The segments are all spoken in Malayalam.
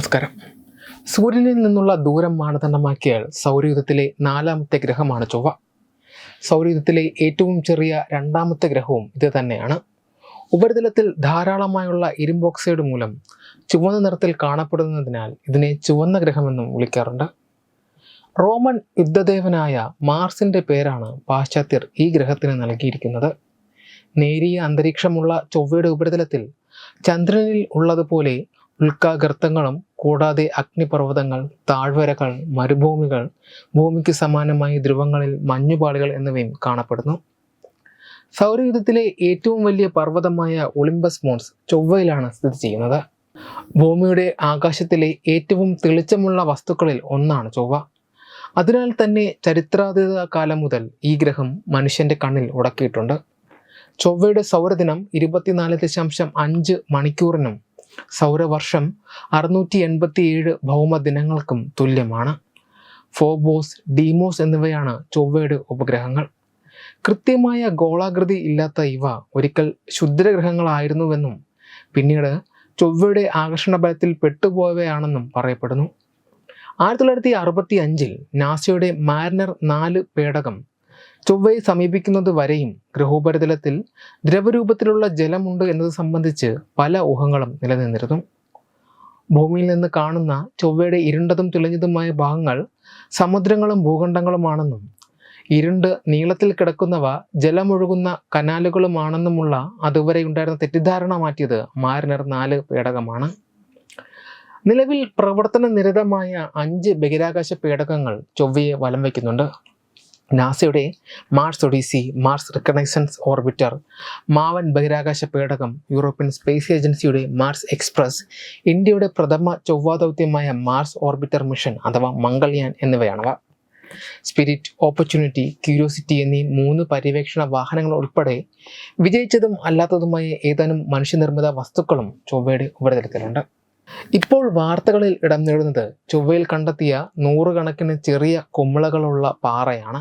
നമസ്കാരം. സൂര്യനിൽ നിന്നുള്ള ദൂരം മാനദണ്ഡമാക്കിയാൽ സൗരയുധത്തിലെ നാലാമത്തെ ഗ്രഹമാണ് ചൊവ്വ. സൗരയുധത്തിലെ ഏറ്റവും ചെറിയ രണ്ടാമത്തെ ഗ്രഹവും ഇത് തന്നെയാണ്. ഉപരിതലത്തിൽ ധാരാളമായുള്ള ഇരുമ്പോക്സൈഡ് മൂലം ചുവന്ന നിറത്തിൽ കാണപ്പെടുന്നതിനാൽ ഇതിനെ ചുവന്ന ഗ്രഹമെന്നും വിളിക്കാറുണ്ട്. റോമൻ യുദ്ധദേവനായ മാർസിന്റെ പേരാണ് പാശ്ചാത്യർ ഈ ഗ്രഹത്തിന് നൽകിയിരിക്കുന്നത്. നേരിയ അന്തരീക്ഷമുള്ള ചൊവ്വയുടെ ഉപരിതലത്തിൽ ചന്ദ്രനിൽ ഉള്ളതുപോലെ ഉൽക്കാഗർത്തങ്ങളും കൂടാതെ അഗ്നിപർവതങ്ങൾ താഴ്വരകൾ മരുഭൂമികൾ ഭൂമിക്ക് സമാനമായി ധ്രുവങ്ങളിൽ മഞ്ഞുപാളികൾ എന്നിവയും കാണപ്പെടുന്നു. സൗരയുധത്തിലെ ഏറ്റവും വലിയ പർവതമായ ഒളിമ്പസ് മോൺസ് ചൊവ്വയിലാണ് സ്ഥിതി ചെയ്യുന്നത്. ഭൂമിയുടെ ആകാശത്തിലെ ഏറ്റവും തെളിച്ചമുള്ള വസ്തുക്കളിൽ ഒന്നാണ് ചൊവ്വ. അതിനാൽ തന്നെ ചരിത്രാതീത കാലം മുതൽ ഈ ഗ്രഹം മനുഷ്യന്റെ കണ്ണിൽ ഉടക്കിയിട്ടുണ്ട്. ചൊവ്വയുടെ സൗരദിനം ഇരുപത്തിനാല് ദശാംശം അഞ്ച് മണിക്കൂറിനും സൗരവർഷം അറുന്നൂറ്റി എൺപത്തി ഏഴ് ഭൗമദിനങ്ങൾക്കും തുല്യമാണ്. ഫോബോസ് ഡീമോസ് എന്നിവയാണ് ചൊവ്വയുടെ ഉപഗ്രഹങ്ങൾ. കൃത്യമായ ഗോളാകൃതി ഇല്ലാത്ത ഇവ ഒരിക്കൽ ക്ഷുദ്രഗ്രഹങ്ങളായിരുന്നുവെന്നും പിന്നീട് ചൊവ്വയുടെ ആകർഷണ ബലത്തിൽ പെട്ടുപോയവയാണെന്നും പറയപ്പെടുന്നു. ആയിരത്തി തൊള്ളായിരത്തി അറുപത്തി അഞ്ചിൽ നാസയുടെ മാരിനർ നാല് പേടകം ചൊവ്വയെ സമീപിക്കുന്നത് വരെയും ഗ്രഹോപരിതലത്തിൽ ദ്രവരൂപത്തിലുള്ള ജലമുണ്ട് എന്നത് സംബന്ധിച്ച് പല ഊഹങ്ങളും നിലനിന്നിരുന്നു. ഭൂമിയിൽ നിന്ന് കാണുന്ന ചൊവ്വയുടെ ഇരുണ്ടതും തെളിഞ്ഞതുമായ ഭാഗങ്ങൾ സമുദ്രങ്ങളും ഭൂഖണ്ഡങ്ങളുമാണെന്നും ഇരുണ്ട് നീളത്തിൽ കിടക്കുന്നവ ജലമൊഴുകുന്ന കനാലുകളുമാണെന്നുമുള്ള അതുവരെ ഉണ്ടായിരുന്ന തെറ്റിദ്ധാരണ മാറ്റിയത് മാരിനർ നാല് പേടകമാണ്. നിലവിൽ പ്രവർത്തന നിരതമായ അഞ്ച് ബഹിരാകാശ പേടകങ്ങൾ ചൊവ്വയെ വലം വയ്ക്കുന്നുണ്ട്. നാസയുടെ Mars Odyssey Mars Reconnaissance Orbiter MAVEN ബഹിരാകാശ പേടകം യൂറോപ്യൻ സ്പേസ് ഏജൻസിയുടെ മാർസ് എക്സ്പ്രസ് ഇന്ത്യയുടെ പ്രഥമ ചൊവ്വ ദൗത്യമായ മാർസ് ഓർബിറ്റർ മിഷൻ അഥവാ മംഗൾയാൻ എന്നിവയാണവ. സ്പിരിറ്റ് ഓപ്പർച്യൂണിറ്റി ക്യൂരിയോസിറ്റി എന്നീ മൂന്ന് പര്യവേക്ഷണ വാഹനങ്ങൾ ഉൾപ്പെടെ വിജയിച്ചതും അല്ലാത്തതുമായ ഏതാനും മനുഷ്യനിർമ്മിത വസ്തുക്കളും ചൊവ്വയുടെ ഉപരിതലത്തിലുണ്ട്. ഇപ്പോൾ വാർത്തകളിൽ ഇടം നേടുന്നത് ചൊവ്വയിൽ കണ്ടെത്തിയ നൂറുകണക്കിന് ചെറിയ കുമിളകളുള്ള പാറയാണ്.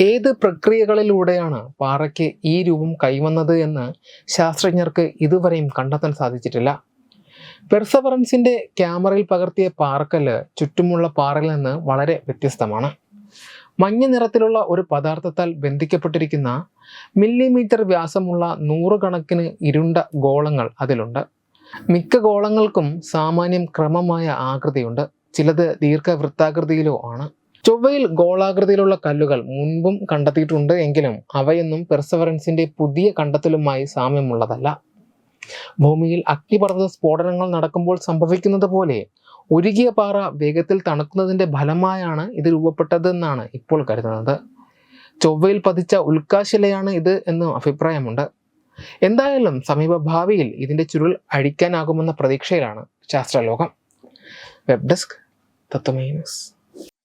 ഏത് പ്രക്രിയകളിലൂടെയാണ് പാറയ്ക്ക് ഈ രൂപം കൈവന്നത് എന്ന് ശാസ്ത്രജ്ഞർക്ക് ഇതുവരെയും കണ്ടെത്താൻ സാധിച്ചിട്ടില്ല. പെർസവറൻസിന്റെ ക്യാമറയിൽ പകർത്തിയ പാറക്കല്ല് ചുറ്റുമുള്ള പാറയിൽ നിന്ന് വളരെ വ്യത്യസ്തമാണ്. മഞ്ഞ നിറത്തിലുള്ള ഒരു പദാർത്ഥത്താൽ ബന്ധിക്കപ്പെട്ടിരിക്കുന്ന മില്ലിമീറ്റർ വ്യാസമുള്ള നൂറുകണക്കിന് ഇരുണ്ട ഗോളങ്ങൾ അതിലുണ്ട്. മിക്ക ഗോളങ്ങൾക്കും സാമാന്യം ക്രമമായ ആകൃതിയുണ്ട്. ചിലത് ദീർഘവൃത്താകൃതിയിലോ ആണ്. ചൊവ്വയിൽ ഗോളാകൃതിയിലുള്ള കല്ലുകൾ മുൻപും കണ്ടെത്തിയിട്ടുണ്ട് എങ്കിലും അവയൊന്നും പെർസവറൻസിന്റെ പുതിയ കണ്ടെത്തലുമായി സാമ്യമുള്ളതല്ല. ഭൂമിയിൽ അഗ്നിപർവത സ്ഫോടനങ്ങൾ നടക്കുമ്പോൾ സംഭവിക്കുന്നത് പോലെ ഉരുകിയ പാറ വേഗത്തിൽ തണുക്കുന്നതിന്റെ ഫലമായാണ് ഇത് രൂപപ്പെട്ടതെന്നാണ് ഇപ്പോൾ കരുതുന്നത്. ചൊവ്വയിൽ പതിച്ച ഉൽക്കാശിലയാണ് ഇത് എന്നും അഭിപ്രായമുണ്ട്. എന്തായാലും സമീപ ഭാവിയിൽ ഇതിന്റെ ചുരുൾ അഴിക്കാനാകുമെന്ന പ്രതീക്ഷയിലാണ് ശാസ്ത്രലോകം. Web desk Tatwamayi news.